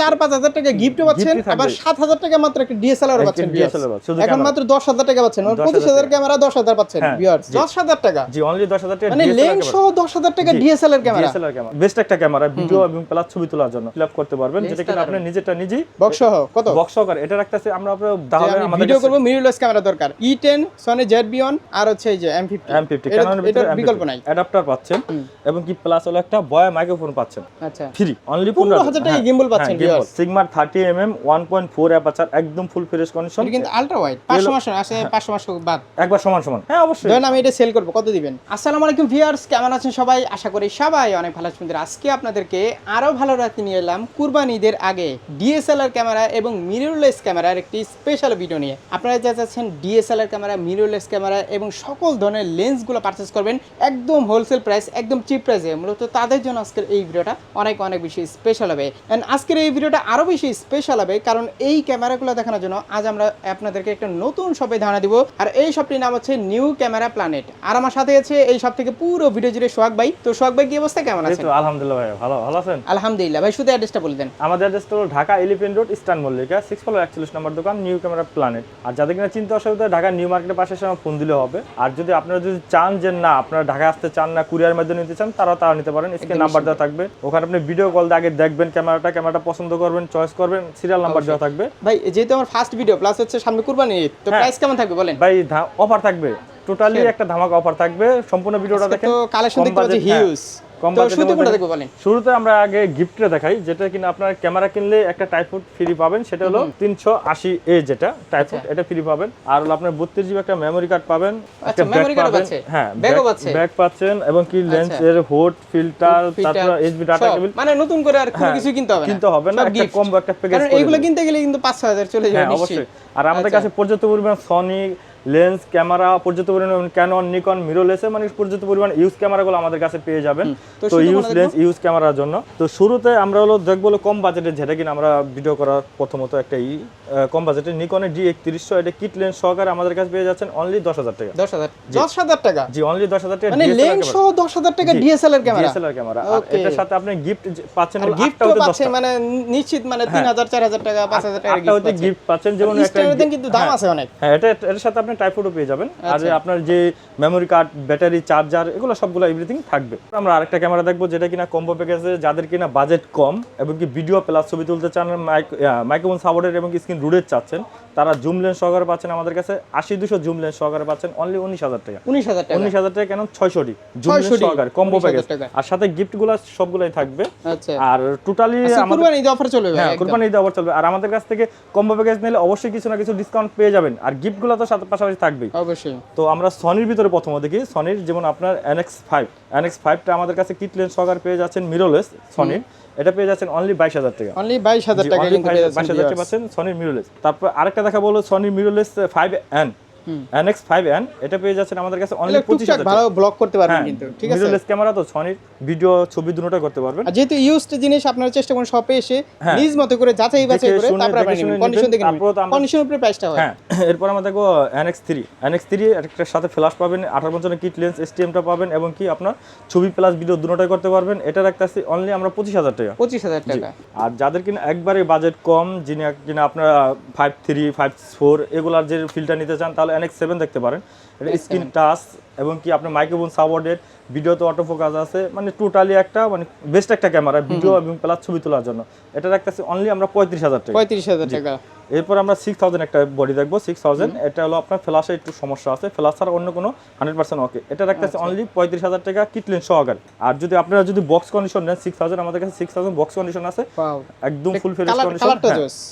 চার পাঁচ হাজার টাকা গিফট পাচ্ছেন আবার সাত হাজার টাকা মাত্র একটা ডিএসএলআর পাচ্ছেন এখন মাত্র দশ হাজার টাকা পাচ্ছেন পঁচিশ হাজার ক্যামেরা দশ হাজার পাচ্ছেন হ্যাঁ। দশ হাজার টাকা। জি অনলি দশ হাজার টাকা মানে লেন্স সহ দশ হাজার টাকা ডিএসএলআর ক্যামেরা বেস্ট একটা ক্যামেরা ভিডিও এবং প্লাস ছবি তোলার জন্য ফিল আপ করতে পারবেন যেটা কিনা আপনি নিজেরটা নিজেই বক্স সহ কত? বক্স সহকারে। এটা রাখতেছে আমরা আপনার তাহলে আমাদের ভিডিও করব মিররলেস ক্যামেরা দরকার। ই টেন সনি জেড বিয়ন আর হচ্ছে এই যে এম ফিফটি এম ফিফটি এটার বিকল্প নাই। অ্যাডাপ্টার পাচ্ছেন এবং কি প্লাস হলো একটা বয় মাইক্রোফোন পাচ্ছেন। আচ্ছা। ফ্রি অনলি পনেরো হাজার। টাকা gimbal পাচ্ছেন, viewers। সিগমার thirty M M one point four aperture একদম ফুল ফ্রেশ কন্ডিশন কিন্তু আলট্রা ওয়াইড পাঁচশো মাস আছে পাঁচশো মাস বাদ। একবার সমান সমান। হ্যাঁ অবশ্যই। আমি এটা সেল করব কত দিবেন? আসসালামু আলাইকুম ভিউয়ার্স কেমন আছেন সবাই? আশা করি সবাই অনেক ভালো আছেন। আজকে আপনাদেরকে আরও ভালো রাতে নিয়ে এলাম কুরবান ঈদের আগে ডিএসএলআর ক্যামেরা এবং মিররলেস ক্যামেরার একটি স্পেশাল ভিডিও নিয়ে। আপনারা যা চাচ্ছেন ডিএসএলআর ক্যামেরা মিররলেস ক্যামেরা এবং সকল ধরনের লেন্সগুলো পারচেস করবেন একদম হোলসেল প্রাইস একদম চিপ প্রাইসে মূলত তাদের জন্য আজকের এই ভিডিওটা অনেক অনেক বেশি স্পেশাল হবে। এন্ড আজকের এই ভিডিওটা আরও বেশি স্পেশাল হবে কারণ এই ক্যামেরাগুলো দেখানোর জন্য আজ আমরা আপনাদেরকে একটা নতুন শপে ধারণা দিব। আর এই শপটির নাম হচ্ছে নিউ ক্যামেরা প্ল্যানেট আর আমার সাথে আছে এই শপ থেকে পুরো ভিডিও জুড়ে সোহাগ ভাই। তো সোহাগ ভাই কি অবস্থা? কেমন আছেন তো আলহামদুলিল্লাহ ভাই ভালো ভালো আছেন? আলহামদুলিল্লাহ ভাই শুধু অ্যাড্রেসটা বলে দেন। আমাদের অ্যাড্রেসটা হলো Dhaka elephant road eastern Mallika six floor একচল্লিশ নম্বর দোকান নিউ ক্যামেরা প্ল্যানেট আর যাদের কিনা চিন্তা অসুবিধা ঢাকা নিউ মার্কেটের পাশে আমার ফোন দিলে হবে। আর যদি আপনারা যদি চান যে না আপনারা ঢাকা আসতে চান না কুরিয়ার মাধ্যমে নিতে চান তারাও তারা নিতে পারেন। স্ক্রিন নাম্বার দেওয়া থাকবে। ওখানে আপনি ভিডিও কল দিয়ে আগে দেখবেন ক্যামেরাটা ক্যামেরাটা পছন্দ করবেন চয়েস করবেন সিরিয়াল নাম্বার দেওয়া থাকবে। ভাই যেহেতু আমার ফার্স্ট ভিডিও প্লাস হচ্ছে সামনে কুরবানি ঈদ তো হ্যাঁ। প্রাইস কেমন থাকবে বলেন? ভাই অফার থাকবে। টোটালি একটা ধামাকা অফার থাকবে। সম্পূর্ণ ভিডিওটা দেখেন তো কালেকশন দেখতে পাচ্ছি হ্যাঁ, হিউজ budget-এর শুরুতে আমরা আগে দেখাই যেটা কিনা আপনার ক্যামেরা কিনলে একটা টাইফুড ফ্রি পাবেন সেটা হলো তিনশো আশি এ যেটা টাইফুড এটা ফ্রি পাবেন। আর হলো আপনার বত্রিশ জিবি একটা মেমোরি কার্ড পাবেন আচ্ছা, একটা ব্যাগ পাবেন। হ্যাঁ? ব্যাগ পাচ্ছেন এবং কি লেন্স এর হোড ফিল্টার তারপর ডাটা। কেবল মানে নতুন করে আর কোনো হ্যাঁ, কিছু কিনতে হবে না। কিনতে হবে না একটা। কম্বো একটা প্যাকেজ এইগুলো কিনতে গেলে কিন্তু পাঁচ ছয় হাজার চলে যাবে হ্যাঁ নিশ্চয়ই। অবশ্যই। আর আমাদের আচ্ছা। কাছে পর্যাপ্ত পরিমাণ সনি লেন্স ক্যামেরা পর্যাপ্ত পরিমাণ ক্যানন নিকন মিররলেসে মানে পর্যাপ্ত পরিমাণ ইউজ ক্যামেরাগুলো আমাদের কাছে পেয়ে যাবেন। তো ইউজ লেন্স ইউজ ক্যামেরার জন্য। তো শুরুতে আমরা হলো দেখব হলো কম বাজেটের যেটা কিনা আমরা ভিডিও করার প্রথমত একটা ই কম বাজেটের নিকনের ডি একত্রিশশো এটা কিট লেন্স সহকারে আমাদের কাছে পেয়ে যাচ্ছেন অনলি দশ হাজার টাকা। দশ হাজার দশ হাজার টাকা? জি অনলি দশ হাজার টাকা মানে লেন্স সহ দশ হাজার টাকা ডিএসএলআর ক্যামেরা ডিএসএলআর ক্যামেরা আর. এটার সাথে আপনি গিফট পাচ্ছেন গিফট আটটা হতে পাচ্ছে দশটা। মানে নিশ্চিত মানে তিন হাজার চার হাজার টাকা পাঁচ হাজার টাকা গিফট পাচ্ছেন যেমন একটা কিন্তু দাম আছে অনেক। হ্যাঁ এটা এটার সাথে আপনি টাইফুডও পেয়ে যাবেন আর আচ্ছা। আপনার যে মেমোরি কার্ড ব্যাটারি চার্জার এগুলো সবগুলো এভরিথিং থাকবে আমরা আরেকটা ক্যামেরা দেখব যেটা কিনা কম্বো প্যাকেজ যাদের কিনা বাজেট কম এবং কি ভিডিও প্লাস ছবি তুলতে চান মাইক্রোফোন সাপোর্টের এবং স্ক্রিন রুডের চাচ্ছেন তারা জুম লেন্স সহকারে পাচ্ছেন আমাদের কাছে আশি দুশো জুম লেন্স সহকারে পাচ্ছেন অনলি উনিশ হাজার টাকা। উনিশ হাজার টাকা। উনিশ হাজার টাকা কেন? ছয়শোটি জুম লেন্স সহকারে কম্বো প্যাকেজ আর সাথে গিফটগুলো সবগুলাই থাকবে। আচ্ছা। আর টোটালি আচ্ছা, আমাদের কুরবানি ঈদ অফার চলবে হ্যাঁ। কোরবানি অফার চলবে। আর আমাদের কাছ থেকে কম্বো প্যাকেজ নিলে অবশ্যই কিছু না কিছু ডিসকাউন্ট পেয়ে যাবেন। আর গিফট গিফটগুলো তো সাথে পাশাপাশি থাকবেই। অবশ্যই। তো আমরা সনির ভিতরে প্রথম দেখি। সনির যেমন আপনার এনএক্স ফাইভ এনএক্স ফাইভটা আমাদের কাছে কিট লেন্স সহকারে পেয়ে যাচ্ছেন মিরোলেস সনির এটা পেয়ে যাচ্ছেন অনলি বাইশ হাজার টাকা। অনলি বাইশ হাজার টাকা বাইশ হাজার টাকা। পাচ্ছেন সনির মিরোলেস তারপর আরেকটা দেখা বলো সনির মিরোলেস ফাইভ এন ফাইভ এটা পেয়ে যাচ্ছেন আমাদের কাছে অনলি হাজার ভালো ব্লক করতে পারবেন হ্যাঁ কিন্তু ঠিক আছে? মিরোলেস ক্যামেরা তো সনির ভিডিও ছবি দুটোটা করতে পারবেন। আর যেহেতু ইউজড জিনিস আপনারা চেষ্টা করুন শপে এসে হ্যাঁ। নিজ মতো করে যাচাই বাছাই করে তারপর আপনি কন্ডিশন দেখে আমরা- কন্ডিশন উপরে প্রাইসটা হয়। হ্যাঁ এরপর সাথে ফ্ল্যাশ পাবেন আঠারো পঞ্চান্ন কিট লেন্স এসটিএমটা পাবেন এবং কি আপনার ছবি প্লাস ভিডিও দুটোটাই করতে পারবেন। এটা রাখতেছি অনলি আমরা পঁচিশ হাজার টাকা। পঁচিশ হাজার টাকা। আর যাদের কিনা একবারে বাজেট কম যিনি কিনা আপনারা ফাইভ থ্রি ফাইভ ফোর এগুলার যে ফিল্টার নিতে চান তাহলে এনএক্স সেভেন দেখতে পারেন। স্ক্রিন টাচ এবং কি আপনার মাইক্রোফোন সাপোর্টেড ভিডিওতে অটো ফোকাস আছে মানে টোটালি একটা মানে বেস্ট একটা ক্যামেরা ভিডিও এবং প্লাস ছবি তোলার জন্য। এটা রাখতেছি অনলি আমরা পঁয়ত্রিশ হাজার টাকা। পঁয়ত্রিশ হাজার টাকা। এরপর আমরা সিক্স থাউজেন্ড একটা বডি দেখব সিক্স থাউজেন্ড এটা হলো আপনার ফ্ল্যাশে একটু সমস্যা আছে ফ্ল্যাশ ছাড়া অন্য কোনো হান্ড্রেড পার্সেন্ট ওকে এটা রাখতেছে অনলি পঁয়ত্রিশ হাজার টাকা কিটলেন সহকারে। আর যদি আপনারা যদি বক্স কন্ডিশন নেন সিক্স থাউজেন্ড আমাদের কাছে সিক্স থাউজেন্ড বক্স কন্ডিশন আছে। একদম ফুল colour- কন্ডিশন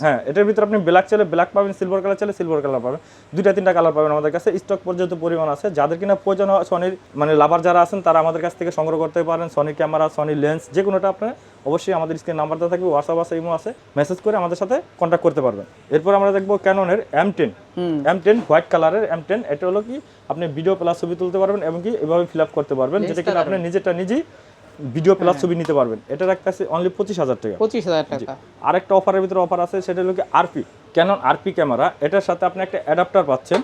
হ্যাঁ এটার ভিতরে আপনি ব্ল্যাক চাইলে ব্ল্যাক পাবেন সিলভার কালার চাইলে সিলভার কালার পাবেন। দুইটা তিনটা কালার পাবেন আমাদের কাছে। স্টক পর্যন্ত পরিমাণ আছে। যাদের কিনা প্রয়োজন হয় সনির মানে লাভার যারা আছেন তারা আমাদের কাছ থেকে সংগ্রহ করতে পারেন। সনি ক্যামেরা সনি লেন্স যে কোনোটা আপনার অবশ্যই আমাদের স্ক্রিন নাম্বার দেওয়া থাকবে হোয়াটসঅ্যাপ আছে ইমো আছে। মেসেজ করে আমাদের সাথে কন্ট্যাক্ট করতে পারবেন। এরপর আমরা দেখব ক্যাননের M ten. M ten white কালারের এম টেন এটা হলো কি? আপনি ভিডিও প্লাস ছবি তুলতে পারবেন এবং কি এভাবে ফিল আপ করতে পারবেন যেটা কিনা আপনি নিজেরটা নিজেই ভিডিও প্লাস ছবি নিতে পারবেন। এটা রাখতেছে অনলি পঁচিশ হাজার টাকা। পঁচিশ হাজার টাকা। আরেকটা অফারের ভিতরে অফার আছে সেটা হলো কি আরপি ক্যানন আরপি ক্যামেরা এটার সাথে আপনি একটা অ্যাডাপ্টার পাচ্ছেন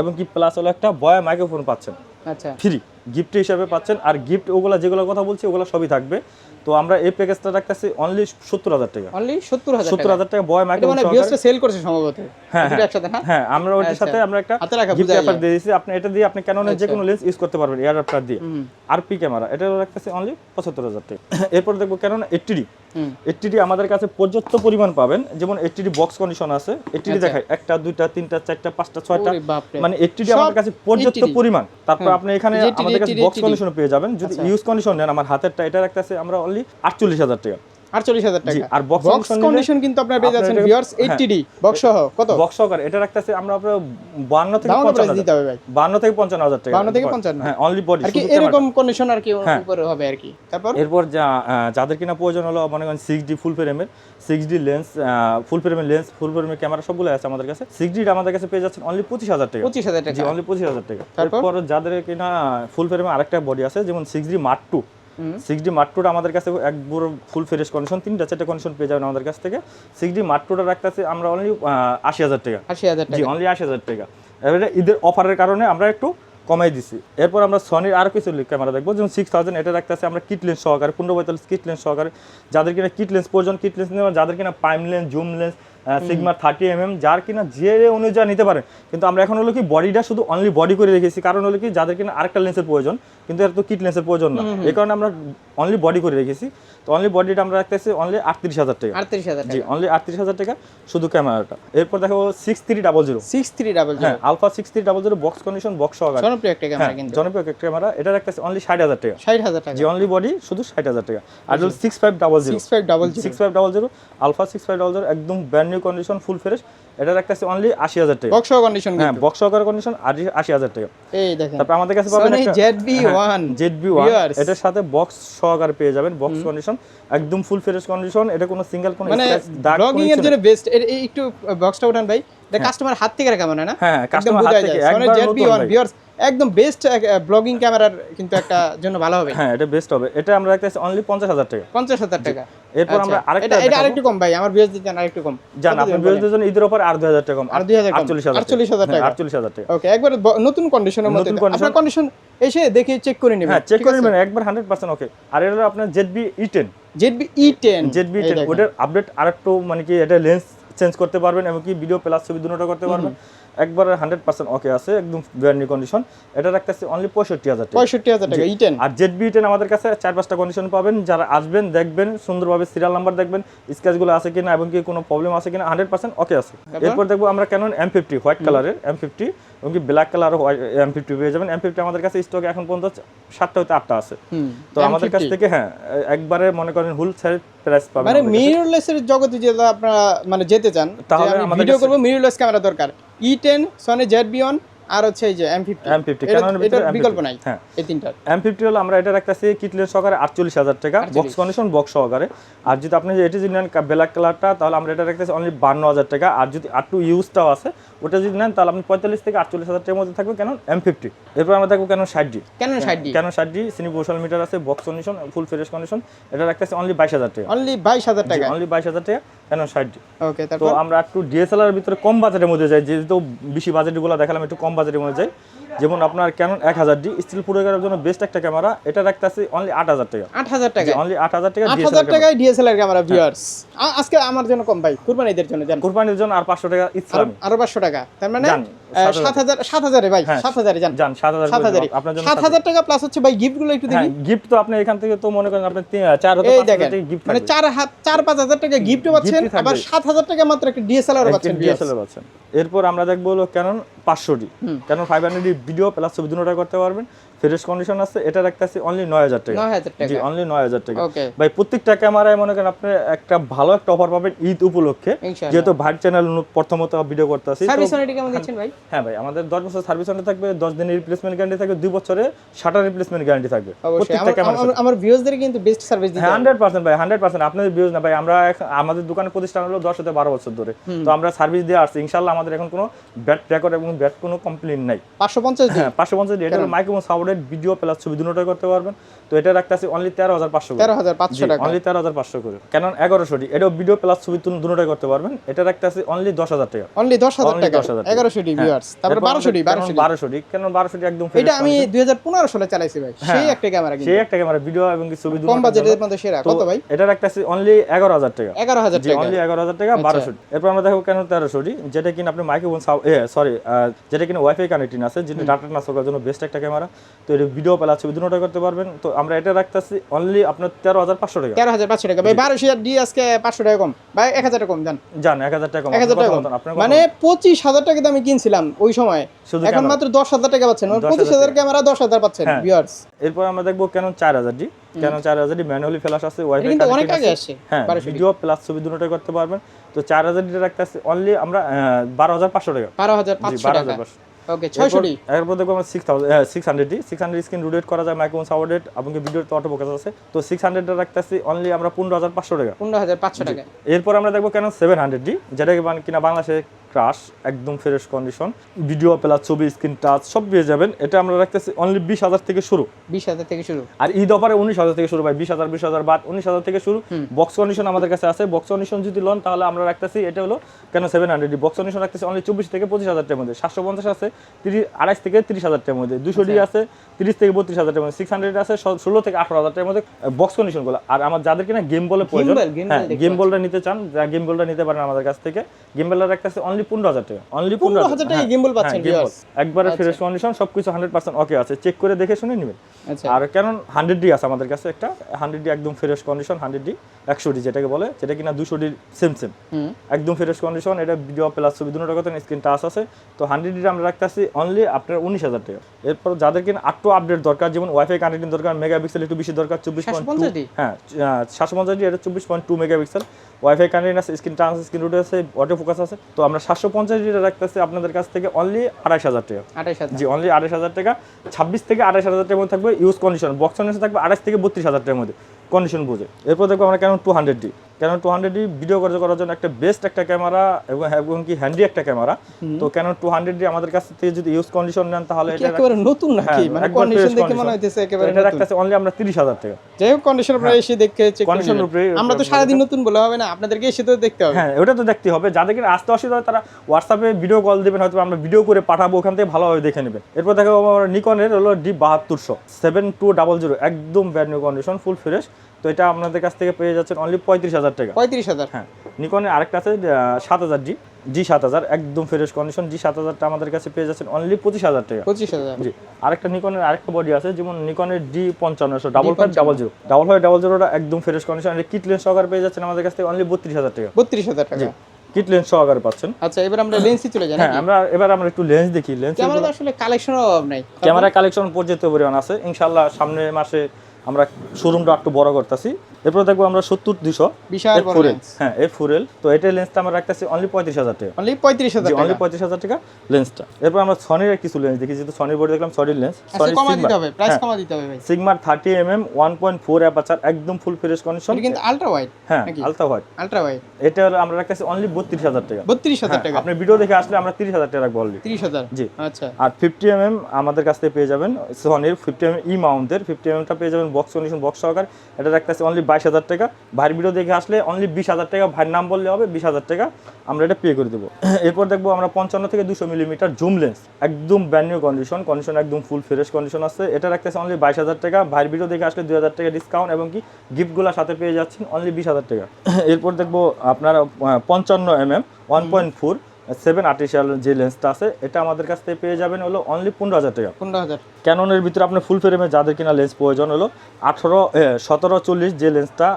এবং কি প্লাস হলো একটা বয়া মাইক্রোফোন পাচ্ছেন। আচ্ছা। ফ্রি গিফট হিসাবে পাচ্ছেন। আর গিফট ওগুলা যেগুলো কথা বলছি ওগুলো সবই থাকবে। তো আমরা এই প্যাকেজটা রাখতেছি অনলি সত্তর হাজার টাকা। অনলি সত্তর হাজার সত্তর হাজার টাকা বয় মাইক্রোফোন মানে সেল করছে সম্ভবত। হ্যাঁ, হ্যাঁ। একসাথে হ্যাঁ আমরা ওইটার আচ্ছা। সাথে আমরা একটা গিফট যায়। দিয়ে দিয়েছি। আপনি এটা দিয়ে আপনি ক্যাননের যে কোনো লেন্স ইউজ করতে পারবেন এয়ার অ্যাডাপ্টার দিয়ে। আরপি ক্যামেরা এটা রাখতেছি অনলি পঁচাত্তর হাজার টাকা। এরপর দেখব ক্যানন এইটটি এইটটি আমাদের কাছে পর্যাপ্ত পরিমাণ পাবেন। যেমন এটিডি বক্স কন্ডিশন আছে। এটিডি আচ্ছা। দেখায় একটা দুইটা তিনটা চারটা পাঁচটা ছয়টা। মানে এটিডি আমাদের কাছে পর্যাপ্ত পরিমাণ। তারপর। আপনি এখানে আমাদের কাছে বক্স কন্ডিশন পেয়ে যাবেন। যদি আচ্ছা। ইউজ কন্ডিশন নেন আমার হাতেরটা এটা রাখতে আছে আমরা অনলি আটচল্লিশ হাজার টাকা। আটচল্লিশ হাজার টাকা। আর বক্স কন্ডিশন কিন্তু আপনার পেয়ে যাচ্ছেন ভিউয়ার্স। এইটটি বক্স সহ কত? বক্স এটা রাখতেছে আমরা আপনার বান্ন থেকে পঞ্চান্ন দিতে হবে ভাই। বান্ন থেকে পঞ্চান্ন হাজার টাকা। 52 থেকে 55 হ্যাঁ অনলি বডি আর কি এরকম কন্ডিশন আর কি হ্যাঁ। উপরে হবে আর কি। তারপর? এরপর যা যাদের কিনা প্রয়োজন হলো মনে করেন সিক্স ডি ফুল ফ্রেমের সিক্স ডি লেন্স ফুল ফ্রেমের লেন্স ফুল ফ্রেমের ক্যামেরা সবগুলো আছে আমাদের কাছে। সিক্স ডি আমাদের কাছে পেয়ে যাচ্ছেন অনলি পঁচিশ হাজার টাকা। পঁচিশ হাজার টাকা। অনলি পঁচিশ হাজার টাকা। তারপর? যাদের কিনা ফুল ফ্রেমে আরেকটা বডি আছে যেমন six D mark two six D টুটা আমাদের কাছে এক পুরো ফুল ফ্রেশ কন্ডিশন তিনটা চারটে কন্ডিশন পেয়ে যাবেন আমাদের কাছ থেকে। সিক্স ডি মার্ক টুটা রাখতেছি আমরা অনলি আশি হাজার টাকা। আশি হাজার জি অনলি আশি হাজার টাকা। এবারে ঈদের অফারের কারণে আমরা একটু কমাই দিছি। এরপর আমরা সনির আরও কিছু ক্যামেরা দেখব যেমন সিক্স থাউজেন্ড এটা রাখতেছে আমরা কিট লেন্স সহকারে পনেরো পঁয়তাল্লিশ কিট লেন্স সহকারে যাদের কিনা কিট লেন্স প্রয়োজন কিট লেন্স নেওয়া যাদের কিনা prime lens zoom lens Sigma thirty M M যার কিনা যে অনুযায়ী নিতে পারেন কিন্তু আমরা এখন হলো কি বডিটা শুধু অনলি বডি করে রেখেছি। কারণ হলো কি যাদের কিনা আরেকটা লেন্সের প্রয়োজন কিন্তু এর তো কিট লেন্সের প্রয়োজন না। এই কারণে আমরা অনলি বডি করে রেখেছি। তো অনলি বডিটা আমরা রাখতেছি অনলি আটত্রিশ হাজার টাকা। আটত্রিশ হাজার জি অনলি আটত্রিশ হাজার টাকা শুধু ক্যামেরাটা। এরপর দেখো six three double zero six three double হ্যাঁ alpha six three double zero box condition box সহকারে জনপ্রিয় একটা ক্যামেরা হ্যাঁ কিন্তু। জনপ্রিয় একটা ক্যামেরা। এটা একটা অনলি ষাট হাজার টাকা। ষাট হাজার টাকা। জি অনলি বডি শুধু ষাট হাজার টাকা। আর six five double zero six five double zero six five double zero alpha six five double zero একদম brand new condition full fresh এটা একটা অনলি আশি হাজার টাকা। বক্স কন্ডিশন হ্যাঁ বক্স সহকারে কন্ডিশন আশি হাজার টাকা। এই দেখেন। তারপর আমাদের কাছে পাবেন একটা হ্যাঁ, ZV-1 জেড বি ওয়ান এটার সাথে বক্স সহকারে পেয়ে যাবেন বক্স কন্ডিশন একদম ফুল ফ্রেশ কন্ডিশন এটা কোনো সিঙ্গেল কোনো মানে দাগ ব্লগিং এর জন্য বেস্ট একটু বক্সটা উঠান ভাই। এটা কাস্টমার হাত থেকে রাখা মানে না? হ্যাঁ, কাস্টমার হাত থেকে, একবার ZV-1 নতুন ভাই। viewers, একদম বেস্ট ব্লগিং ক্যামেরার কিন্তু একটা জন্য ভালো হবে। হ্যাঁ এটা বেস্ট হবে। এটা আমরা রাখতেছি অনলি পঞ্চাশ হাজার টাকা। পঞ্চাশ হাজার টাকা। এরপর আমরা আচ্ছা, আরেকটা এটা- আরেকটু কম ভাই আমার ভিউজ দিতেন আরেকটু কম। জান আপনি বলেন? বিরোধীদের জন্য ঈদের উপর আর দুই হাজার টাকা কম। আর 2000 কম। আটচল্লিশ হাজার 48,000 টাকা। আটচল্লিশ হাজার টাকা। ওকে একবার নতুন কন্ডিশনের মধ্যে। আপনার কন্ডিশন এসে দেখে চেক করে নেবেন। হ্যাঁ চেক করে নেবেন একবার হান্ড্রেড পার্সেন্ট ওকে আর এটা হলো আপনার ZV E ten Z V ten ওটার আপডেট আর একটু মানে কি এটা লেন্স চেঞ্জ করতে পারবেন এমনকি ভিডিও প্লাস ছবি দুটোটা করতে পারবেন। একবার হান্ড্রেড পার্সেন্ট ওকে আছে একদম ব্র্যান্ড নিউ কন্ডিশন এটা রাখতেছে অনলি পঁয়ষট্টি হাজার টাকা। পঁয়ষট্টি হাজার টাকা ই টেন আর জেড বি টেন আমাদের কাছে চার পাঁচটা কন্ডিশন পাবেন। যারা আসবেন দেখবেন সুন্দরভাবে সিরিয়াল নাম্বার দেখবেন স্ক্যাচগুলো আছে কিনা এবং কি কোনো প্রবলেম আছে কিনা হান্ড্রেড পার্সেন্ট ওকে আছে। এরপর দেখব আমরা কেন এম ফিফটি হোয়াইট কালারের এম ফিফটি এবং কি ব্ল্যাক কালার এম ফিফটি পেয়ে যাবেন। এম ফিফটি আমাদের কাছে স্টকে এখন পর্যন্ত সাতটা হতে আটটা আছে। তো আমাদের কাছ থেকে হ্যাঁ একবারে মনে করেন হুল সাইড প্রাইস পাবেন মানে। মিররলেসের জগতে যেটা আপনারা মানে যেতে চান তাহলে ভিডিও করব করব মিররলেস ক্যামেরা দরকার ই টেন সনি জেড বিয়ন আর হচ্ছে এই যে এম ফিফটি M50 Canon এর ভিতরে বিকল্প নাই হ্যাঁ। এই এম ফিফটি হলো আমরা এটা রাখতেছি কিটলেন সহকারে আটচল্লিশ হাজার টাকা বক্স কন্ডিশন বক্স সহকারে। আর যদি আপনি এটি যদি নেন ব্ল্যাক কালারটা তাহলে আমরা এটা রাখতেছি অনলি বান্ন হাজার টাকা। আর যদি আর টু ইউজটাও আছে ওটা যদি নেন তাহলে আপনি পঁয়তাল্লিশ থেকে আটচল্লিশ হাজার টাকার মধ্যে থাকবে কেন এম ফিফটি এরপর আমরা ডি কেন ষাট ডি সিনি বৈশাল মিটার আছে box condition full fresh condition এটা রাখতেছি অনলি বাইশ হাজার টাকা। অনলি বাইশ হাজার টাকা। অনলি বাইশ হাজার টাকা কেন ষাট ডি ওকে তো আমরা একটু ডিএসএলআর ভিতরে কম বাজেটের মধ্যে যাই যেহেতু বেশি বাজেটগুলো দেখালাম একটু কম বাজেটের মধ্যে যাই। যেমন আপনার ক্যানন এক হাজার ডি স্টিল ফটোগ্রাফের জন্য বেস্ট একটা ক্যামেরা এটা রাখতেছি অনলি আট হাজার টাকা। আট হাজার টাকা অনলি আট হাজার টাকা আট হাজার। টাকায় ডিএসএলআর ক্যামেরা ভিউয়ার্স আজকে আমার জন্য কম ভাই কুরবানিদের জন্য জান। কুরবানির জন্য আর পাঁচশো টাকা ইসলাম। আরও পাঁচশো টাকা তার মানে সাত সাত হাজার সাত হাজারে ভাই সাত হাজারে যান যান সাত হাজার সাত হাজারে। দেবো, আপনার জন্য সাত হাজার। টাকা প্লাস হচ্ছে ভাই গিফট একটু দেখি। গিফট তো আপনি এখান থেকে তো মনে করেন আপনি চার হাজার দেখেন মানে চার হাত চার পাঁচ হাজার টাকা গিফট পাচ্ছেন। আবার সাত হাজার টাকা মাত্র একটা ডিএসএলআর পাচ্ছেন viewers। ডিএসএলআর পাচ্ছেন। এরপর আমরা দেখব কেন পাঁচশোটি পাঁচশো ডি কেন ফাইভ হান্ড্রেড ভিডিও প্লাস ছবি দুটোটা করতে পারবেন। ফ্রেশ কন্ডিশন আছে এটা রাখতেছি অনলি নয় হাজার টাকা। নয় হাজার জি অনলি নয় হাজার টাকা। ভাই প্রত্যেকটা ক্যামেরায় মনে করেন আপনি একটা ভালো একটা অফার পাবেন ঈদ উপলক্ষে। যেহেতু ভাইট চ্যানেল প্রথমত ভিডিও করতে আসি সার্ভিস ওয়ারেন্টি কেমন দিচ্ছেন ভাই? হ্যাঁ ভাই আমাদের দশ বছর সার্ভিস ওয়ারেন্টি থাকবে দশ দিনের রিপ্লেসমেন্ট গ্যারান্টি থাকবে দুই বছরে শাটার রিপ্লেসমেন্ট গ্যারান্টি থাকবে। প্রত্যেকটা ক্যামেরা আমার- ভিউজদের কিন্তু বেস্ট সার্ভিস দিতে হ্যাঁ হবে। হান্ড্রেড পার্সেন্ট ভাই হান্ড্রেড পার্সেন্ট আপনাদের ভিউজ না ভাই আমরা আমাদের দোকানের প্রতিষ্ঠান হলো দশ থেকে বারো বছর ধরে। তো আমরা সার্ভিস দিয়ে আসছি। ইনশাল্লাহ আমাদের এখন কোনো ব্যাট রেকর্ড এবং ব্যাট কোনো কমপ্লেন নাই। পাঁচশো পঞ্চাশ দিন। হ্যাঁ পাঁচশো পঞ্চাশ এটা হলো মাইক্রোফোন সাউন্ডের ডাইরেক্ট ভিডিও প্লাস ছবি দুটোই করতে পারবেন। তো এটা রাখতেছি অনলি তেরো হাজার পাঁচশো তেরো হাজার পাঁচশো টাকা। অনলি তেরো হাজার পাঁচশো করে। কেন এগারোশো ডি এটাও ভিডিও প্লাস ছবি দুটোই করতে পারবেন। এটা রাখতেছি অনলি দশ হাজার টাকা। অনলি দশ হাজার টাকা। 10,000 টাকা। এগারোশো ডি ভিউয়ার্স তারপরে এরপর বারোশো ডি আমাদের বারোশো Canon ডি। বারোশো ডি। কেন বারোশো ডি একদম এটা আমি দুই হাজার পনেরো সালে চালাইছি ভাই। সেই একটা ক্যামেরা সেই একটা ক্যামেরা ভিডিও এবং ছবি কম দুটোর বাজেটের মধ্যে সেরা। কত ভাই? এটা রাখতেছি অনলি এগারো হাজার টাকা। এগারো হাজার টাকা। অনলি এগারো হাজার টাকা বারোশো এরপর আমরা দেখো কেন তেরোশো ডি। যেটা কিনা আপনি মাইক্রোফোন সরি যেটা কিনা ওয়াইফাই কানেক্টিং আছে যেটা ডাটা ট্রান্সফার করার জন্য বেস্ট একটা ক্যামেরা তো এটা ভিডিও পেলা ছবি দুটোটা করতে পারবেন। তো আমরা এটা রাখতেছি অনলি আপনার তেরো হাজার পাঁচশো টাকা। তেরো হাজার পাঁচশো টাকা। ভাই বারোশো ডি আজকে পাঁচশো টাকা কম। ভাই এক হাজার টাকা কম জান। জান এক হাজার টাকা এক হাজার টাকা কম। মানে পঁচিশ হাজার টাকা আমি কিনছিলাম ওই সময়। এখন মাত্র দশ হাজার টাকা পাচ্ছেন। 10,000 পঁচিশ হাজার ক্যামেরা দশ হাজার পাচ্ছেন হ্যাঁ। ভিউয়ার্স এরপর আমরা দেখব কেন চার হাজার ডি। কেন চার হাজার ডি? ম্যানুয়ালি ফ্ল্যাশ আছে ওয়াইফাই কিন্তু অনেক আগে আছে আসে হ্যাঁ ভিডিও প্লাস ছবি দুটোটাই করতে পারবেন। তো চার হাজার ডি রাখতেছি অনলি আমরা বারো হাজার পাঁচশো টাকা। বারো হাজার পাঁচশো টাকা। হাজার ওকে ডি এরপর দেখব আমরা ডি স্ক্রিন রুটেট করা যায় মাইক্রোফোন সাপোর্টেড এবং ভিডিওতে অটো ফোকাস আছে? তো রাখতেছি অনলি আমরা পনেরো হাজার পাঁচশো টাকা। পনেরো হাজার পাঁচশো টাকা এরপর আমরা দেখব কেন সেভেন হান্ড্রেড ডি যেটা মানে কিনা বাংলাদেশে ক্রাশ একদম ফ্রেশ কন্ডিশন ভিডিও প্লাস ছবি স্ক্রিন টাচ সব পেয়ে যাবেন। এটা আমরা রাখতেছি অনলি বিশ হাজার থেকে শুরু। বিশ হাজার থেকে শুরু। আর ঈদ অফারে উনিশ হাজার থেকে শুরু ভাই। বিশ হাজার বিশ হাজার বাদ উনিশ হাজার থেকে শুরু। বক্স কন্ডিশন আমাদের কাছে আছে। বক্স কন্ডিশন যদি লন তাহলে আমরা রাখতেছি এটা হলো Canon seven hundred box condition রাখতেছি অনলি চব্বিশ থেকে পঁচিশ হাজার টাকার মধ্যে। সাতশো পঞ্চাশ আছে তিরিশ আড়াইশ থেকে তিরিশ হাজার টাকার মধ্যে। দুশো ডি আছে তিরিশ থেকে বত্রিশ হাজার টাকার মধ্যে। সিক্স হান্ড্রেড আছে ষোলো থেকে আঠারো হাজার টাকার মধ্যে বক্স কন্ডিশনগুলো আর আমার যাদের কিনা গেম বলে প্রয়োজন gimbal হ্যাঁ গেম বলটা নিতে চান যা গেম বলটা নিতে পারেন আমাদের কাছ থেকে গেম বলটা রাখতেছি অনলি পনেরো হাজার টাকা অনলি পনেরো হাজার টাকায় gimbal পাচ্ছেন, viewers। একবারে ফ্রেশ কন্ডিশন সবকিছু হান্ড্রেড পার্সেন্ট ওকে আছে। চেক করে দেখে শুনে নেবেন। আচ্ছা। আর কেন হান্ড্রেড ডি আছে আমাদের কাছে একটা। হান্ড্রেড ডি একদম ফ্রেশ কন্ডিশন হান্ড্রেড ডি একশো ডি যেটাকে বলে যেটা কিনা দুশো ডি সেম সেম একদম ফ্রেশ কন্ডিশন এটা ভিডিও প্লাস ছবি দুটো কথা স্ক্রিন টাচ আছে। তো হান্ড্রেড ডি আমরা রাখতেছি অনলি আপনার উনিশ হাজার টাকা। এরপর যাদের কিনা আটটু আপডেট দরকার যেমন ওয়াইফাই কানেক্টিং দরকার মেগাপিক্সেল একটু বেশি দরকার চব্বিশ পয়েন্ট টু 750D? হ্যাঁ সাতশো পঞ্চাশ ডি এটা চব্বিশ point two megapixel wifi connect আছে স্ক্রিন টাচ স্ক্রিন রুট আছে অটো ফোকাস আছে। তো আমরা সাতশো পঞ্চাশ জিটা রাখতেছি আপনাদের কাছ থেকে অনলি আড়াইশ হাজার টাকা। আড়াইশ জি অনলি আড়াইশ হাজার টাকা। ছাব্বিশ থেকে আড়াইশ হাজার টাকার মধ্যে থাকবে ইউজ কন্ডিশন বক্স কন্ডিশন থাকবে আড়াইশ থেকে বত্রিশ হাজার টাকার মধ্যে। কন্ডিশন বুঝে। এরপর দেখব আমরা Canon two hundred D Canon two hundred D video করার করার জন্য একটা বেস্ট একটা ক্যামেরা এবং এবং কি হ্যান্ডি একটা ক্যামেরা তো কেন টু হান্ড্রেড ডি আমাদের কাছ থেকে যদি ইউজ কন্ডিশন নেন তাহলে এটা একেবারে নতুন নাকি? হ্যাঁ, মানে কন্ডিশন দেখে মনে হইতেছে একেবারে এটা রাখতেছে অনলি আমরা তিরিশ হাজার টাকা। যাই হোক কন্ডিশন আপনারা এসে দেখে চেক করে নেবেন। উপরে- আমরা তো সারাদিন নতুন বলে হবে না আপনাদেরকে এসে তো দেখতে হবে। হ্যাঁ ওটা তো দেখতে হবে। যাদের কিনা আসতে অসুবিধা হয় তারা হোয়াটসঅ্যাপে ভিডিও কল দেবেন হয়তো আমরা ভিডিও করে পাঠাবো ওখান থেকে ভালোভাবে দেখে নেবেন। এরপর দেখো আমার নিকনের হলো ডি বাহাত্তরশো সেভেন টু ডাবল জিরো একদম brand new condition full fresh তো এটা আপনাদের কাছ থেকে পেয়ে যাচ্ছেন অনলি পঁয়ত্রিশ হাজার টাকা। পঁয়ত্রিশ হাজার। হ্যাঁ নিকনের আরেকটা আছে সাত হাজার জি জি সাত হাজার একদম ফ্রেশ কন্ডিশন জি সাত হাজারটা আমাদের কাছে পেয়ে যাচ্ছেন অনলি পঁচিশ হাজার টাকা। পঁচিশ হাজার। জি আরেকটা নিকনের আরেকটা বডি আছে যেমন নিকনের D পঞ্চান্নশো double five double zero double five double জিরোটা একদম ফ্রেশ কন্ডিশন এটা কিট লেন্স সহকারে পেয়ে যাচ্ছেন আমাদের কাছ থেকে অনলি বত্রিশ হাজার টাকা। বত্রিশ হাজার টাকা। কিট লেন্স সহকারে পাচ্ছেন। আচ্ছা এবার আমরা লেন্সই চলে যাই হ্যাঁ আমরা এবার আমরা একটু লেন্স দেখি। লেন্স ক্যামেরা আসলে কালেকশনের অভাব নাই। ক্যামেরা কালেকশন পর্যাপ্ত পরিমাণ আছে। ইনশাল্লাহ সামনের মাসে আমরা শোরুমটা একটু বড় করতেছি। এরপর দেখব আমরা সত্তর দুশো বিশাল ফুরেল হ্যাঁ এর ফুরেল তো এটার লেন্সটা আমরা রাখতেছি অনলি পঁয়ত্রিশ হাজার টাকা। অনলি পঁয়ত্রিশ হাজার অনলি পঁয়ত্রিশ হাজার টাকা লেন্সটা এরপর আমরা সনির কিছু লেন্স দেখি যেহেতু সনির বডি দেখলাম সনির লেন্স হ্যাঁ। সিগমার thirty M M one point four aperture একদম ফুল ফ্রেশ কন্ডিশন কিন্তু আলট্রা ওয়াইড হ্যাঁ? আলতা হোয়াইট আলট্রা ওয়াইড এটা আমরা রাখতেছি অনলি বত্রিশ হাজার টাকা। বত্রিশ হাজার টাকা। আপনি ভিডিও দেখে আসলে আমরা তিরিশ হাজার টাকা রাখব অলরেডি তিরিশ হাজার। জি। আচ্ছা। আর ফিফটি এম এম আমাদের কাছ থেকে পেয়ে যাবেন সনির ফিফটি এম ই মাউন্টের ফিফটি এমটা পেয়ে যাবেন বক্স কন্ডিশন বক্স সহকার। এটা রাখতেছে অনলি বাইশ হাজার টাকা। ভাইয়ের ভিডিও দেখে আসলে অনলি বিশ হাজার টাকা, ভাইয়ের নাম বললে হবে বিশ হাজার টাকা। আমরা এটা পে করে দেবো। এরপর দেখব আমরা পঞ্চান্ন থেকে দুশো মিলিমিটার জুম লেন্স একদম ব্র্যান্ড কন্ডিশন কন্ডিশন একদম ফুল ফ্রেশ কন্ডিশন আছে। এটা রাখতেছে অনলি বাইশ হাজার টাকা। ভাইয়ের ভিডিও দেখে আসলে দুই হাজার টাকা ডিসকাউন্ট এবং কি গিফটগুলো সাথে পেয়ে যাচ্ছেন অনলি বিশ হাজার টাকা। এরপর দেখব আপনার পঞ্চান্ন M M one point four seven artificial যে লেন্সটা আছে এটা আমাদের কাছ থেকে পেয়ে যাবেন হলো অনলি পনেরো হাজার টাকা। পনেরো হাজার। ক্যাননের ভিতরে আপনার ফুল ফ্রেমে যাদের কিনা লেন্স প্রয়োজন হলো আঠারো সতেরো চল্লিশ যে লেন্সটা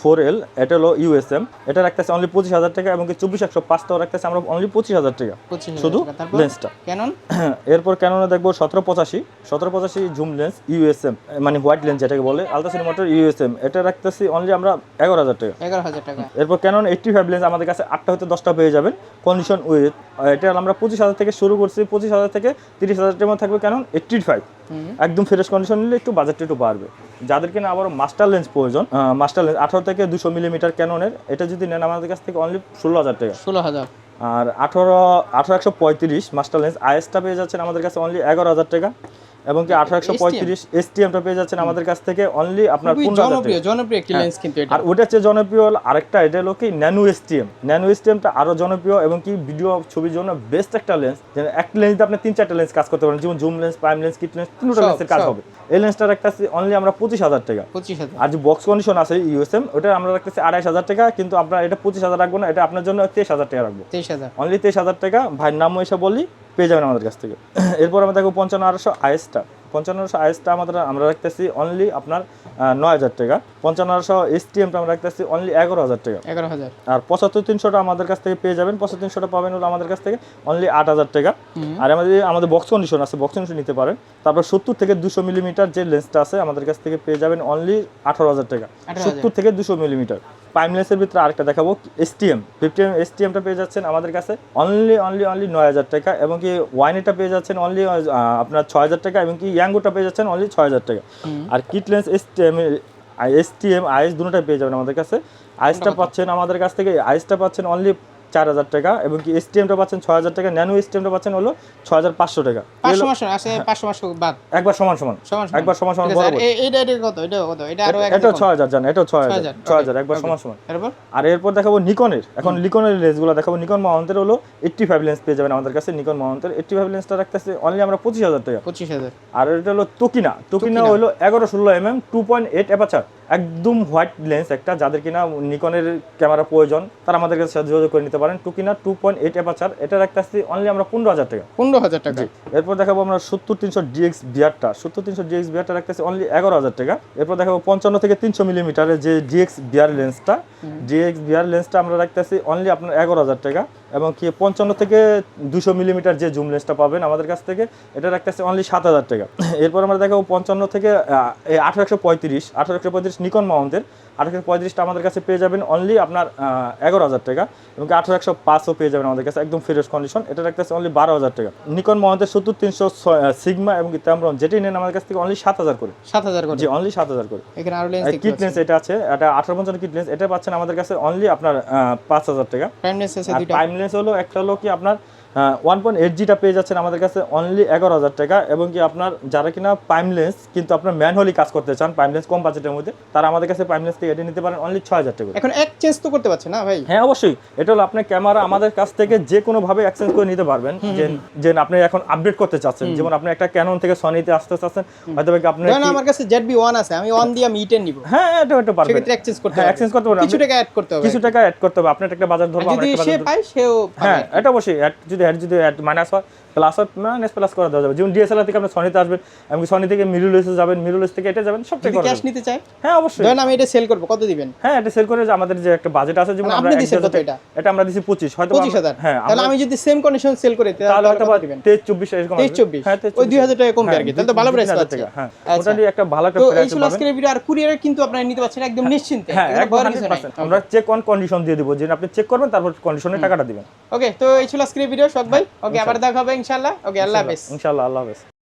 ফোর এল এটা হলো ইউএসএম এটা রাখতেছে অনলি পঁচিশ হাজার টাকা এবং চব্বিশ একশো পাঁচটাও রাখতেছে আমরা অনলি পঁচিশ হাজার টাকা। শুধু লেন্সটা ক্যানন এরপর ক্যাননে দেখব সতেরো পঁচাশি। সতেরো পঁচাশি জুম লেন্স ইউএসএম মানে হোয়াইট লেন্স যেটাকে বলে আলট্রা সিনেমাটোর ইউএসএম এটা রাখতেছি অনলি আমরা এগারো হাজার টাকা। এগারো হাজার টাকা। এরপর ক্যানন এইটটি ফাইভ লেন্স আমাদের কাছে আটটা হতে দশটা পেয়ে যাবেন। কন্ডিশন উইথ এটা আমরা পঁচিশ হাজার থেকে শুরু করছি পঁচিশ হাজার থেকে তিরিশ হাজার টাকার মধ্যে থাকবে ক্যানন এইটটি ফাইভ একদম ফ্রেশ কন্ডিশন নিলে একটু বাজেটটা একটু বাড়বে। যাদের কিনা আবার মাস্টার লেন্স প্রয়োজন মাস্টার লেন্স আঠারো থেকে দুশো মিলিমিটার ক্যাননের এটা যদি নেন আমাদের কাছ থেকে অনলি ষোলো হাজার টাকা। ষোলো হাজার। আর আঠারো আঠারো একশো পঁয়ত্রিশ মাস্টার লেন্স আইএসটা পেয়ে যাচ্ছেন আমাদের কাছে অনলি এগারো হাজার টাকা। এবং কি আঠারো একশো পঁয়ত্রিশ এসটিএমটা পেয়ে যাচ্ছেন আমাদের কাছ থেকে অনলি আপনার জনপ্রিয় জনপ্রিয় একটি হ্যাঁ। লেন্স কিন্তু এটা। আর ওটা হচ্ছে জনপ্রিয় হল আরেকটা এটা হলো কি ন্যানো এসটিএম ন্যানো এসটিএমটা আরও জনপ্রিয় এবং কি ভিডিও ছবির জন্য বেস্ট একটা লেন্স একটা লেন্স দিয়ে আপনি তিন চারটা লেন্স কাজ করতে পারেন। যেমন zoom lens prime lens kit lens তিনটা লেন্সের কাজ হবে। এই লেন্সটা রাখতেছি অনলি আমরা পঁচিশ হাজার টাকা। পঁচিশ হাজার। আর যে বক্স কন্ডিশন আছে ইউএসএম ওটা আমরা রাখতেছি আড়াইশ হাজার টাকা কিন্তু আপনার এটা পঁচিশ হাজার রাখব না এটা আপনার জন্য তেইশ হাজার টাকা রাখব। তেইশ হাজার। অনলি তেইশ হাজার টাকা ভাইয়ের নাম এসে বলি পেয়ে যাবেন আমাদের কাছ থেকে। এরপর আমরা দেখব পঞ্চান্ন আড়াইশো আইএসটা পঞ্চান্ন আড়াইশো আইএসটা আমাদের আমরা রাখতেছি অনলি আপনার নয় হাজার টাকা। পঞ্চান্ন আড়াইশো এসটিএমটা আমরা রাখতেছি অনলি এগারো হাজার টাকা। এগারো হাজার। আর পঁচাত্তর তিনশোটা আমাদের কাছ থেকে পেয়ে যাবেন। পঁচাত্তর তিনশোটা পাবেন হলো আমাদের কাছ থেকে অনলি আট হাজার টাকা। আর আমাদের আমাদের বক্স কন্ডিশন আছে বক্স কন্ডিশন নিতে পারেন। তারপর সত্তর থেকে দুশো মিলিমিটার যে লেন্সটা আছে আমাদের কাছ থেকে পেয়ে যাবেন অনলি আঠারো হাজার টাকা। সত্তর থেকে দুশো মিলিমিটার। প্রাইম লেন্সের ভিতরে আরেকটা দেখাবো। এসটিএম ফিফটি ফিফটিএম এসটিএমটা পেয়ে যাচ্ছেন আমাদের কাছে। অনলি অনলি অনলি নয় হাজার টাকা এবং কি ওয়াইনেটা পেয়ে যাচ্ছেন অনলি আপনার ছয় হাজার টাকা এবং কি ইয়াঙ্গোটা পেয়ে যাচ্ছেন অনলি ছয় হাজার টাকা। আর kit lens STM STM IS দুটোটাই পেয়ে যাবেন আমাদের কাছে। আইসটা পাচ্ছেন আমাদের কাছ থেকে আইসটা পাচ্ছেন অনলি চার হাজার টাকা এবং কি এসটিএমটা পাচ্ছেন ছয় হাজার টাকা ন্যানো এসটিএমটা পাচ্ছেন হলো ছয় হাজার পাঁচশো টাকা। মাস বাদ। একবার সমান সমান। একবার সমান সমান এটা এটা এটা ছয় হাজার জান এটাও ছয় হাজার। ছয় হাজার। একবার সমান সমান। আর এরপর দেখাবো নিকনের এখন নিকনের লেন্সগুলো দেখাবো। নিকন মাউন্টের হলো এইট্টি ফাইভ লেন্স পেয়ে যাবেন আমাদের কাছে। নিকন মাউন্টের এইট্টি ফাইভ লেন্সটা রাখতেছে অনলি আমরা পঁচিশ হাজার টাকা। পঁচিশ হাজার। আর এটা হলো তোকিনা তোকিনা। হলো এগারো ষোলো M M two point eight aperture একদম হোয়াইট লেন্স একটা যাদের কিনা নিকনের ক্যামেরা প্রয়োজন তারা আমাদের কাছে যোগাযোগ করে নিতে পারেন। টু কিনা টু পয়েন্ট এইট অ্যাপাচার এটা রাখতেছি অনলি আমরা পনেরো হাজার টাকা। পনেরো হাজার টাকা। এরপর দেখাবো আমরা সত্তর তিনশো ডিএক্স বিয়ারটা সত্তর তিনশো ডিএক্স বিয়ারটা রাখতেছে অনলি এগারো হাজার টাকা। এরপর দেখাবো পঞ্চান্ন থেকে তিনশো মিলিমিটারের যে ডিএক্স বিয়ার লেন্সটা ডিএক্স বিয়ার লেন্সটা আমরা রাখতেছি অনলি আপনার এগারো হাজার টাকা। এবং কি পঞ্চান্ন থেকে দুশো মিলিমিটার যে জুম লেন্সটা পাবেন আমাদের কাছ থেকে এটা রাখতেছে অনলি সাত হাজার টাকা। এরপর আমরা দেখাবো পঞ্চান্ন থেকে আঠারো একশো পঁয়ত্রিশ আঠারো একশো পঁয়ত্রিশ নিকন মাউন্টের আঠারো একশো পঁয়ত্রিশটা আমাদের কাছে পেয়ে যাবেন অনলি আপনার এগারো হাজার টাকা এবং আঠারো একশো পাঁচও পেয়ে যাবেন আমাদের কাছে একদম ফ্রেশ কন্ডিশন এটা রাখতেছে অনলি বারো হাজার টাকা। নিকন মাউন্টের সত্তর তিনশো সিগমা এবং তেমন যেটাই নেন আমাদের কাছ থেকে অনলি সাত হাজার করে। সাত হাজার করে। জি অনলি সাত হাজার করে। এখানে আরও লেন্স কিট লেন্স এটা আছে এটা আঠারো পঞ্চান্ন কিট লেন্স এটা পাচ্ছেন আমাদের কাছে অনলি আপনার পাঁচ হাজার টাকা। প্রাইম লেন্স আছে দুইটা। প্রাইম লেন্স হলো একটা হলো কি আপনার ওয়ান পয়েন্ট এইট জিটা পেয়ে যাচ্ছেন আমাদের কাছে অনলি এগারো হাজার টাকা এবং কি আপনার যারা কিনা প্রাইম লেন্স কিন্তু আপনার ম্যানুয়ালি কাজ করতে চান প্রাইম লেন্স কম বাজেটের মধ্যে তারা আমাদের কাছে প্রাইম লেন্স থেকে এটা নিতে পারেন অনলি ছয় হাজার টাকা এখন এক্সচেঞ্জ তো করতে পারছে না ভাই? হ্যাঁ অবশ্যই। এটা হলো আপনার ক্যামেরা আমাদের কাছ থেকে যে কোনো ভাবে এক্সচেঞ্জ করে নিতে পারবেন। যে যে আপনি এখন আপডেট করতে চাচ্ছেন। যেমন আপনি একটা ক্যানন থেকে সনিতে আসতে চাচ্ছেন হয়তো কি আপনি আমার কাছে জেড বি ওয়ান আছে। আমি ওয়ান দিয়ে আমি ইটেন নিব। হ্যাঁ এটা এটা পারবেন। সেক্ষেত্রে এক্সচেঞ্জ করতে হ্যাঁ হবে। এক্সচেঞ্জ করতে পারবেন। কিছু টাকা অ্যাড করতে হবে। কিছু টাকা অ্যাড করতে হবে। আপনার একটা বাজার ধরবো যদি সে পায় সেও হ্যাঁ এটা অবশ্যই। যদি অ্যাড যদি মাইনাস হয় প্লাস হয় মাইনাস প্লাস করে দেওয়া যাবে যেমন ডিএসএলআর থেকে আপনি সনিতে আসবেন এমনকি সনি থেকে মিরুলেসে যাবেন মিরুলেস থেকে এটা যাবেন যদি করা ক্যাশ নিতে চায়? হ্যাঁ অবশ্যই। ধরেন আমি এটা সেল করব কত দিবেন? হ্যাঁ এটা সেল করে আমাদের যে একটা বাজেট আছে যেমন মানে আমরা দিছেন কত এটা? এটা আমরা দিছি পঁচিশ হয়তো পঁচিশ হাজার। হ্যাঁ তাহলে আমি যদি সেম কন্ডিশন সেল করি তাহলে হয়তো কত দিবেন? তেইশ চব্বিশ এরকম তেইশ আসবে। চব্বিশ? হ্যাঁ ওই দুই হাজার টাকা কমবে হ্যাঁ, আর কি তাহলে তো ভালো প্রাইস পাচ্ছে টাকা, হ্যাঁ। আচ্ছা। দিয়ে একটা ভালো একটা তো এই প্রাইস ছিল আজকের ভিডিও আর কুরিয়ারে কিন্তু আপনারা নিতে পারছেন একদম নিশ্চিন্তে। হ্যাঁ নাই 100% আমরা চেক অন কন্ডিশন দিয়ে দিব যে আপনি চেক করবেন তারপর কন্ডিশনের টাকাটা দিবেন। ওকে তো এই ছিল আজকের ভিডিও সব ভাই। ওকে আবার দেখা হবে ইনশাআল্লাহ। ওকে আল্লাহ হাফেজ। ইনশাআল্লাহ আল্লাহ হাফেজ।